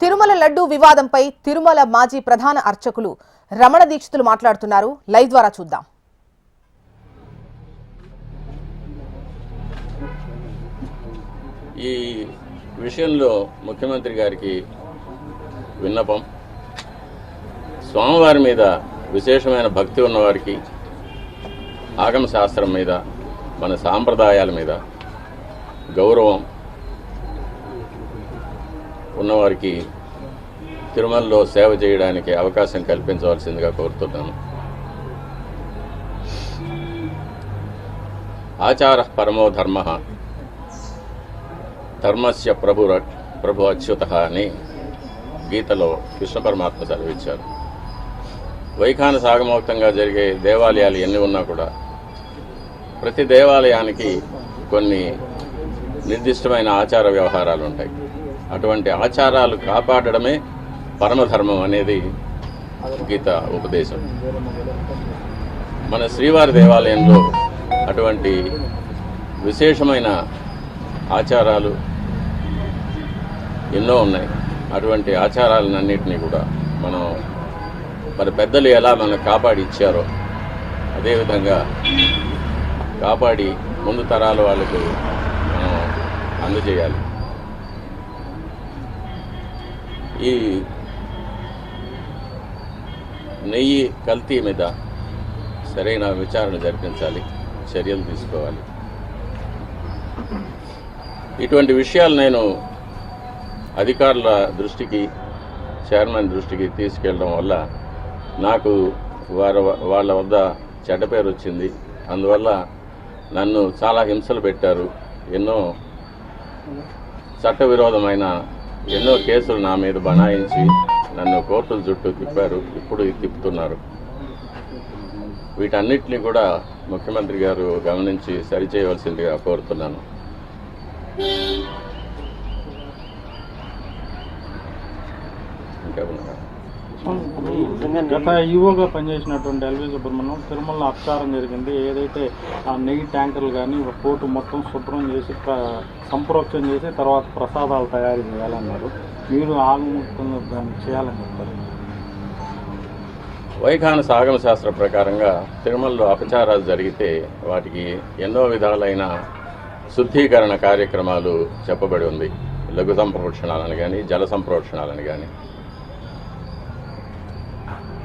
తిరుమల లడ్డూ వివాదంపై తిరుమల మాజీ ప్రధాన అర్చకులు రమణ దీక్షితులు మాట్లాడుతున్నారు. లైవ్ ద్వారా చూద్దాం. ఈ విషయంలో ముఖ్యమంత్రి గారికి విన్నపం. స్వామివారి మీద విశేషమైన భక్తి ఉన్నవారికి ఆగమ శాస్త్రం మీద మన సాంప్రదాయాల మీద గౌరవం ఉన్నవారికి తిరుమలలో సేవ చేయడానికి అవకాశం కల్పించవలసిందిగా కోరుతున్నాను. ఆచార పరమో ధర్మ ధర్మస్య ప్రభు ప్రభు అచ్యుత అని గీతలో కృష్ణ పరమాత్మ సెలవిచ్చారు వైఖాన సాగమోక్తంగా జరిగే దేవాలయాలు ఎన్ని ఉన్నా కూడా ప్రతి దేవాలయానికి కొన్ని నిర్దిష్టమైన ఆచార వ్యవహారాలు ఉంటాయి. అటువంటి ఆచారాలు కాపాడడమే పరమధర్మం అనేది గీత ఉపదేశం. మన శ్రీవారి దేవాలయంలో అటువంటి విశేషమైన ఆచారాలు ఎన్నో ఉన్నాయి. అటువంటి ఆచారాలన్నింటినీ కూడా మనం మరి పెద్దలు ఎలా మనకు కాపాడి ఇచ్చారో అదేవిధంగా కాపాడి ముందు తరాల వాళ్ళకు మనం అందజేయాలి. ఈ నెయ్యి కల్తీ మీద సరైన విచారణ జరిపించాలి చర్యలు తీసుకోవాలి. ఇటువంటి విషయాలు నేను అధికారుల దృష్టికి చైర్మన్ దృష్టికి తీసుకెళ్ళడం వల్ల నాకు వారి వాళ్ళ వద్ద చెడ్డ పేరు వచ్చింది. అందువల్ల నన్ను చాలా హింసలు పెట్టారు. ఎన్నో చట్టవిరోధమైన ఎన్నో కేసులు నా మీద బనాయించి నన్ను కోర్టుల చుట్టూ తిప్పారు. ఇప్పుడు తిప్పుతున్నారు. వీటన్నిటిని కూడా ముఖ్యమంత్రి గారు గమనించి సరిచేయవలసిందిగా కోరుతున్నాను. ఇంకా గత ఈవోగా పనిచేసినటువంటి ఎల్వి సుబ్రహ్మణ్యం తిరుమల అపచారం జరిగింది. ఏదైతే ఆ నెయ్యి ట్యాంకర్లు కానీ పోటు మొత్తం శుభ్రం చేసి ప్ర- సంప్రోక్షణ చేసి తర్వాత ప్రసాదాలు తయారు చేయాలన్నారు. మీరు ఆగముక్తంగా దాన్ని చేయాలని చెప్తారు వైఖాన సాగమ శాస్త్ర ప్రకారంగా తిరుమలలో అపచారాలు జరిగితే వాటికి ఎన్నో విధాలైన శుద్ధీకరణ కార్యక్రమాలు చెప్పబడి ఉంది. లఘు సంప్రోక్షణాలని కానీ జల సంప్రోక్షణాలని కానీ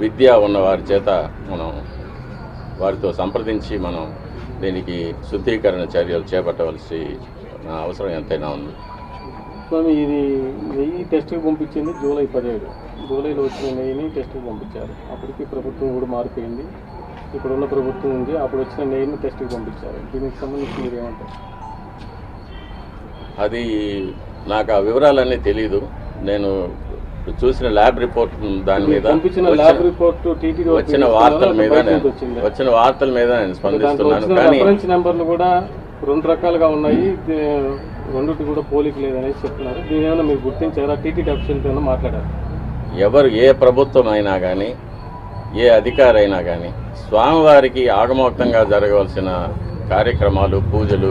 విద్య ఉన్న వారి చేత మనం వారితో సంప్రదించి మనం దీనికి శుద్ధీకరణ చర్యలు చేపట్టవలసి అవసరం ఎంతైనా ఉంది. స్వామి ఇది నెయ్యి టెస్ట్కి పంపించింది జూలై పదిహేడు. జూలైలో వచ్చిన నెయ్యిని టెస్ట్కి పంపించారు. అప్పటికి ప్రభుత్వం కూడా మారిపోయింది. ఇప్పుడున్న ప్రభుత్వం ఉంది. అప్పుడు వచ్చిన నెయ్యిని టెస్ట్కి పంపించారు. దీనికి సంబంధించి మీరు ఏమంటారు? అది నాకు ఆ వివరాలన్నీ తెలీదు. నేను చూసిన ల్యాబ్ రిపోర్ట్ దాని మీద ల్యాబ్ రిపోర్ట్ వచ్చిన వార్తల మీద వచ్చిన వార్తల మీద నేను స్పందిస్తున్నాను. కానీ నెంబర్లు కూడా రెండు రకాలుగా ఉన్నాయి. రెండుటి కూడా పోలిక లేదనేసి చెప్తున్నారు. దీని ఏమైనా మీరు గుర్తించారా? టీటీ అఫీషియల్తో మాట్లాడారు? ఎవరు ఏ ప్రభుత్వం అయినా కానీ ఏ అధికారి అయినా కానీ స్వామివారికి ఆగమోక్తంగా జరగవలసిన కార్యక్రమాలు పూజలు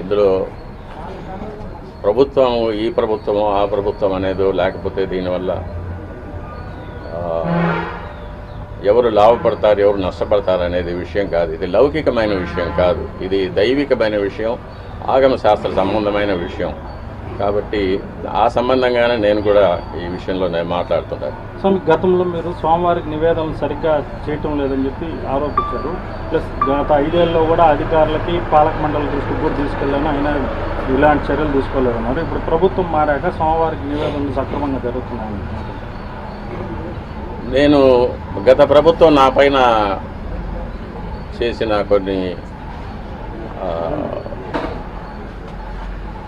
ఇందులో ప్రభుత్వం ఈ ప్రభుత్వము ఆ ప్రభుత్వం అనేదో లేకపోతే దీనివల్ల ఎవరు లాభపడతారు ఎవరు నష్టపడతారు అనేది విషయం కాదు. ఇది లౌకికమైన విషయం కాదు. ఇది దైవికమైన విషయం ఆగమ శాస్త్ర సంబంధమైన విషయం. కాబట్టి ఆ సంబంధంగానే నేను కూడా ఈ విషయంలో నేను మాట్లాడుతున్నాను స్వామి గతంలో మీరు స్వామివారికి నివేదనలు సరిగ్గా చేయటం లేదని చెప్పి ఆరోపించారు. ప్లస్ గత ఐదేళ్ళలో కూడా అధికారులకి పాలక మండలి దృష్టికి కూడా తీసుకెళ్ళాను అయినా ఇలాంటి చర్యలు తీసుకోలేదన్నారు. ఇప్పుడు ప్రభుత్వం మారాక స్వామివారికి నివేదనలు సక్రమంగా జరుగుతున్నాయి. నేను గత ప్రభుత్వం నా పైన చేసిన కొన్ని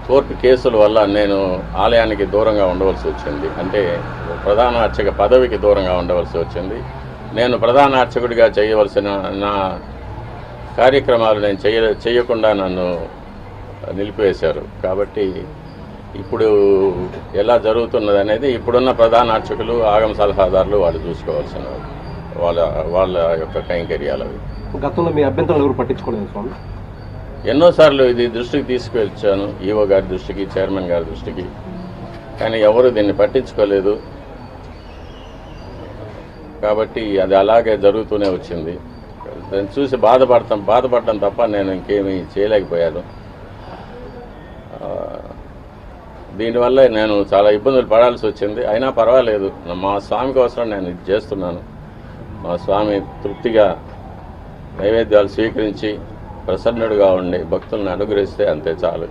కోర్టు కేసుల వల్ల నేను ఆలయానికి దూరంగా ఉండవలసి వచ్చింది. అంటే ప్రధాన అర్చక పదవికి దూరంగా ఉండవలసి వచ్చింది. నేను ప్రధాన అర్చకుడిగా చేయవలసిన నా కార్యక్రమాలు నేను చేయ చేయకుండా నన్ను నిలిపివేశారు. కాబట్టి ఇప్పుడు ఎలా జరుగుతున్నది అనేది ఇప్పుడున్న ప్రధాన అర్చకులు ఆగమ సలహాదారులు వాళ్ళు చూసుకోవాల్సిన వాళ్ళ వాళ్ళ యొక్క కైంకర్యాలు గతంలో మీ అభ్యంతరాలు ఎవరు పట్టించుకోలేదు స్వామి? ఎన్నోసార్లు ఇది దృష్టికి తీసుకువచ్చాను ఈవో గారి దృష్టికి చైర్మన్ గారి దృష్టికి. కానీ ఎవరు దీన్ని పట్టించుకోలేదు. కాబట్టి అది అలాగే జరుగుతూనే వచ్చింది. దాన్ని చూసి బాధపడతాం బాధపడటం తప్ప నేను ఇంకేమీ చేయలేకపోయాను. దీనివల్ల నేను చాలా ఇబ్బందులు పడాల్సి వచ్చింది. అయినా పర్వాలేదు. మా స్వామి కోసం నేను ఇది చేస్తున్నాను. మా స్వామి తృప్తిగా నైవేద్యాలు స్వీకరించి ప్రసన్నుడుగా ఉండి భక్తులను అనుగ్రహిస్తే అంతే చాలు.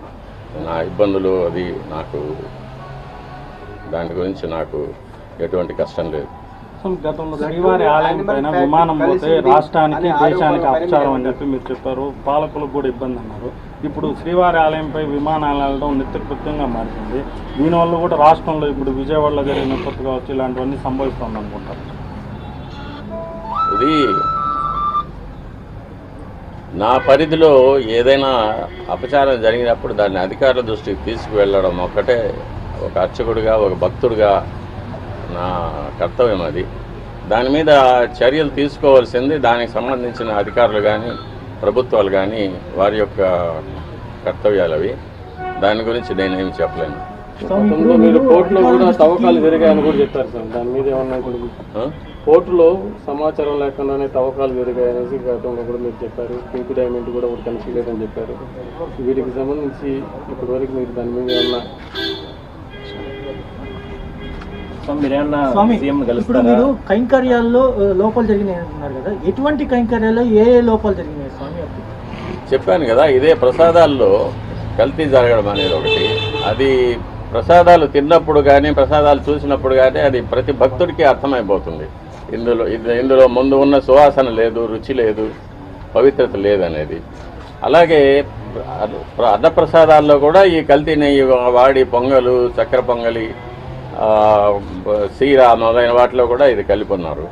నా ఇబ్బందులు అది నాకు దాని గురించి నాకు ఎటువంటి కష్టం లేదు. గతంలో శ్రీవారి ఆలయం పైన విమానం పోతే రాష్ట్రానికి దేశానికి అపచారం అని చెప్పి మీరు చెప్పారు. పాలకులకు కూడా ఇబ్బంది అన్నారు. ఇప్పుడు శ్రీవారి ఆలయంపై విమానాలు వెళ్ళడం నిత్యకృత్యంగా మారింది. దీనివల్ల కూడా రాష్ట్రంలో ఇప్పుడు విజయవాడలో జరిగిన విపత్తు కావచ్చు ఇలాంటివన్నీ సంభవిస్తుంది అనుకుంటారు. ఇది నా పరిధిలో ఏదైనా అపచారం జరిగినప్పుడు దాన్ని అధికారుల దృష్టికి తీసుకువెళ్ళడం ఒక్కటే ఒక అర్చకుడిగా ఒక భక్తుడిగా నా కర్తవ్యం అది. దాని మీద చర్యలు తీసుకోవాల్సింది దానికి సంబంధించిన అధికారులు కానీ ప్రభుత్వాలు కానీ వారి యొక్క కర్తవ్యాలు అవి దాని గురించి నేనేమి చెప్పలేను. గతంలో మీరు కోర్టులో కూడా తవ్వకాలు జరిగాయని కూడా చెప్పారు సార్. దాని మీద ఏమన్నా ఆ? కోర్టులో సమాచారం లేకుండానే తవ్వకాలు జరిగాయనేసి గతంలో కూడా మీరు చెప్పారు. పింక్ డైమండ్ కూడా ఒకటి కనిపించలేదని చెప్పారు. వీటికి సంబంధించి ఇప్పటి వరకు మీరు దాని మీద ఏమన్నా ఇప్పుడు మీరు కైంకర్యాల్లో లోపాలు జరిగినాయి అంటున్నారు కదా. ఎటువంటి కైంకర్యాల్లో ఏ ఏ లోపాలు జరిగినాయి స్వామి? చెప్పాను కదా ఇదే ప్రసాదాల్లో కల్తీ జరగడం అనేది ఒకటి. అది ప్రసాదాలు తిన్నప్పుడు కానీ ప్రసాదాలు చూసినప్పుడు కానీ అది ప్రతి భక్తుడికి అర్థమైపోతుంది. ఇందులో ఇది ఇందులో ముందు ఉన్న సువాసన లేదు రుచి లేదు పవిత్రత లేదనేది. అలాగే అన్నప్రసాదాల్లో కూడా ఈ కల్తీ నెయ్యి వాడి పొంగలు చక్కెర పొంగలి సీర మొదలైన వాటిలో కూడా ఇది కలిపి ఉన్నారు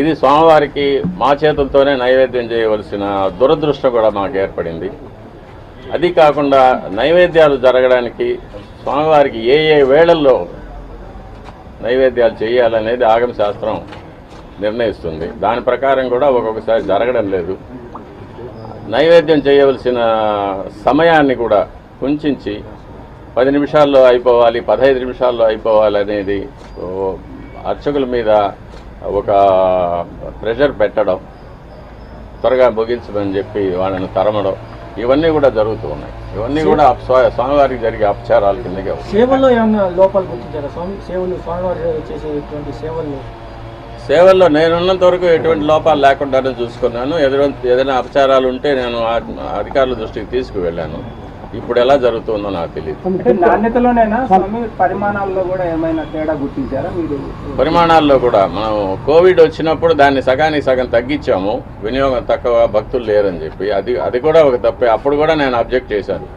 ఇది స్వామివారికి మా చేతులతోనే నైవేద్యం చేయవలసిన దురదృష్టం కూడా మాకు ఏర్పడింది. అది కాకుండా నైవేద్యాలు జరగడానికి స్వామివారికి ఏ ఏ వేళల్లో నైవేద్యాలు చేయాలనేది ఆగమశాస్త్రం నిర్ణయిస్తుంది. దాని ప్రకారం కూడా ఒక్కొక్కసారి జరగడం లేదు. నైవేద్యం చేయవలసిన సమయాన్ని కూడా కుంచించి పది నిమిషాల్లో అయిపోవాలి పదహైదు నిమిషాల్లో అయిపోవాలి అనేది అర్చకుల మీద ఒక ప్రెషర్ పెట్టడం త్వరగా ముగించమని చెప్పి వాళ్ళని తరమడం ఇవన్నీ కూడా జరుగుతూ ఉన్నాయి. ఇవన్నీ కూడా స్వామివారికి జరిగే అపచారాల కిందకే వస్తాయి. సేవల్లో ఏమైనా లోపాలు గుర్తించారా? స్వామి సేవలు స్వామివారి చేసేటువంటి సేవలు. సేవల్లో నేనున్నంత వరకు ఎటువంటి లోపాలు లేకుండానే చూసుకున్నాను. ఎదురు- ఏదైనా అపచారాలు ఉంటే నేను అధికారుల దృష్టికి తీసుకువెళ్ళాను. ఇప్పుడు ఎలా జరుగుతుందో నాకు తెలియదు పరిమాణాల్లో కూడా మనం కోవిడ్ వచ్చినప్పుడు దాన్ని సగానికి సగం తగ్గించాము. వినియోగం తక్కువ భక్తులు లేరని చెప్పి. అది అది కూడా ఒక తప్పే. అప్పుడు కూడా నేను అబ్జెక్ట్ చేశాను.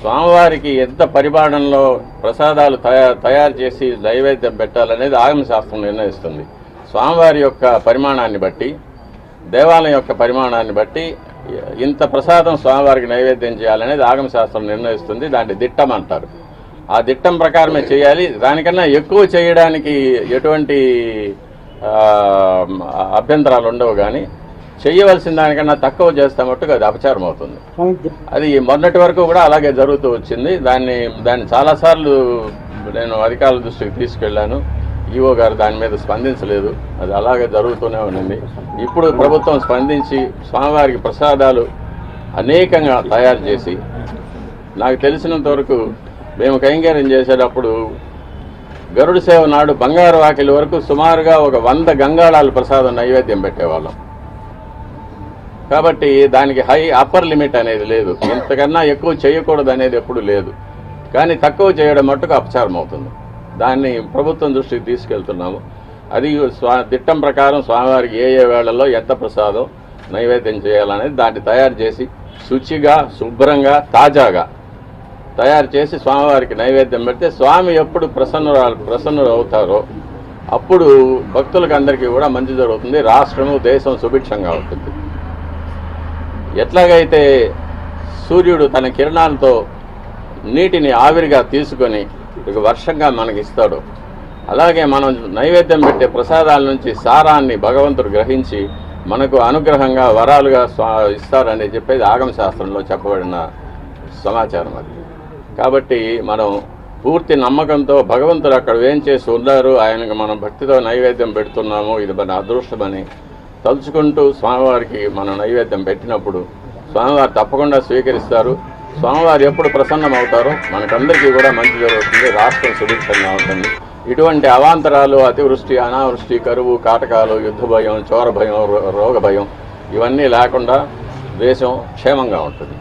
స్వామివారికి ఎంత పరిమాణంలో ప్రసాదాలు తయారు తయారు చేసి నైవేద్యం పెట్టాలనేది ఆగమ శాస్త్రం నిర్ణయిస్తుంది. స్వామివారి యొక్క పరిమాణాన్ని బట్టి దేవాలయం యొక్క పరిమాణాన్ని బట్టి ఇంత ప్రసాదం స్వామివారికి నైవేద్యం చేయాలనేది ఆగమ శాస్త్రం నిర్ణయిస్తుంది దాన్ని దిట్టం అంటారు. ఆ దిట్టం ప్రకారమే చేయాలి దానికన్నా ఎక్కువ చేయడానికి ఎటువంటి అభ్యంతరాలు ఉండవు కానీ చేయవలసిన దానికన్నా తక్కువ చేస్తే మట్టుకు అది అపచారం అవుతుంది. అది మొన్నటి వరకు కూడా అలాగే జరుగుతూ వచ్చింది దాన్ని దాన్ని చాలాసార్లు నేను అధికారుల దృష్టికి తీసుకెళ్ళాను. ఈఓ గారు దాని మీద స్పందించలేదు. అది అలాగే జరుగుతూనే ఉండింది ఇప్పుడు ప్రభుత్వం స్పందించి స్వామివారికి ప్రసాదాలు అనేకంగా తయారు చేసి నాకు తెలిసినంత వరకు మేము కైంకర్యం చేసేటప్పుడు గరుడ సేవ నాడు బంగారు వాకిలి వరకు సుమారుగా ఒక వంద గంగాళాల ప్రసాదం నైవేద్యం పెట్టేవాళ్ళం. కాబట్టి దానికి హై అప్పర్ లిమిట్ అనేది లేదు. ఇంతకన్నా ఎక్కువ చేయకూడదు అనేది ఎప్పుడు లేదు. కానీ తక్కువ చేయడం మట్టుకు అపచారం అవుతుంది దాన్ని ప్రభుత్వం దృష్టికి తీసుకెళ్తున్నాము. అది స్వా దిట్టం ప్రకారం స్వామివారికి ఏ ఏ వేళల్లో ఎంత ప్రసాదం నైవేద్యం చేయాలనేది దాన్ని తయారు చేసి శుచిగా శుభ్రంగా తాజాగా తయారు చేసి స్వామివారికి నైవేద్యం పెడితే స్వామి ఎప్పుడు ప్రసన్నురాలు ప్రసన్నులు అవుతారో అప్పుడు భక్తులకు అందరికీ కూడా మంచి జరుగుతుంది. రాష్ట్రము దేశం సుభిక్షంగా ఉంటుంది. ఎట్లాగైతే సూర్యుడు తన కిరణాలతో నీటిని ఆవిరిగా తీసుకొని ఇక వర్షంగా మనకి ఇస్తాడు అలాగే మనం నైవేద్యం పెట్టే ప్రసాదాల నుంచి సారాన్ని భగవంతుడు గ్రహించి మనకు అనుగ్రహంగా వరాలుగా స్వా- ఇస్తారని చెప్పేది ఆగమ శాస్త్రంలో చెప్పబడిన సమాచారం అది. కాబట్టి మనం పూర్తి నమ్మకంతో భగవంతుడు అక్కడ ఏం చేసి ఉన్నారు ఆయనకు మనం భక్తితో నైవేద్యం పెడుతున్నాము ఇది మన అదృష్టమని తలుచుకుంటూ స్వామివారికి మనం నైవేద్యం పెట్టినప్పుడు స్వామివారు తప్పకుండా స్వీకరిస్తారు. స్వామివారు ఎప్పుడు ప్రసన్నం అవుతారో మనకందరికీ కూడా మంచి జరుగుతుంది రాష్ట్రం సుభిక్షంగా ఉంటుంది. ఇటువంటి అవాంతరాలు అతివృష్టి అనావృష్టి కరువు కాటకాలు యుద్ధ భయం చోర భయం రో- రోగ భయం ఇవన్నీ లేకుండా దేశం క్షేమంగా ఉంటుంది.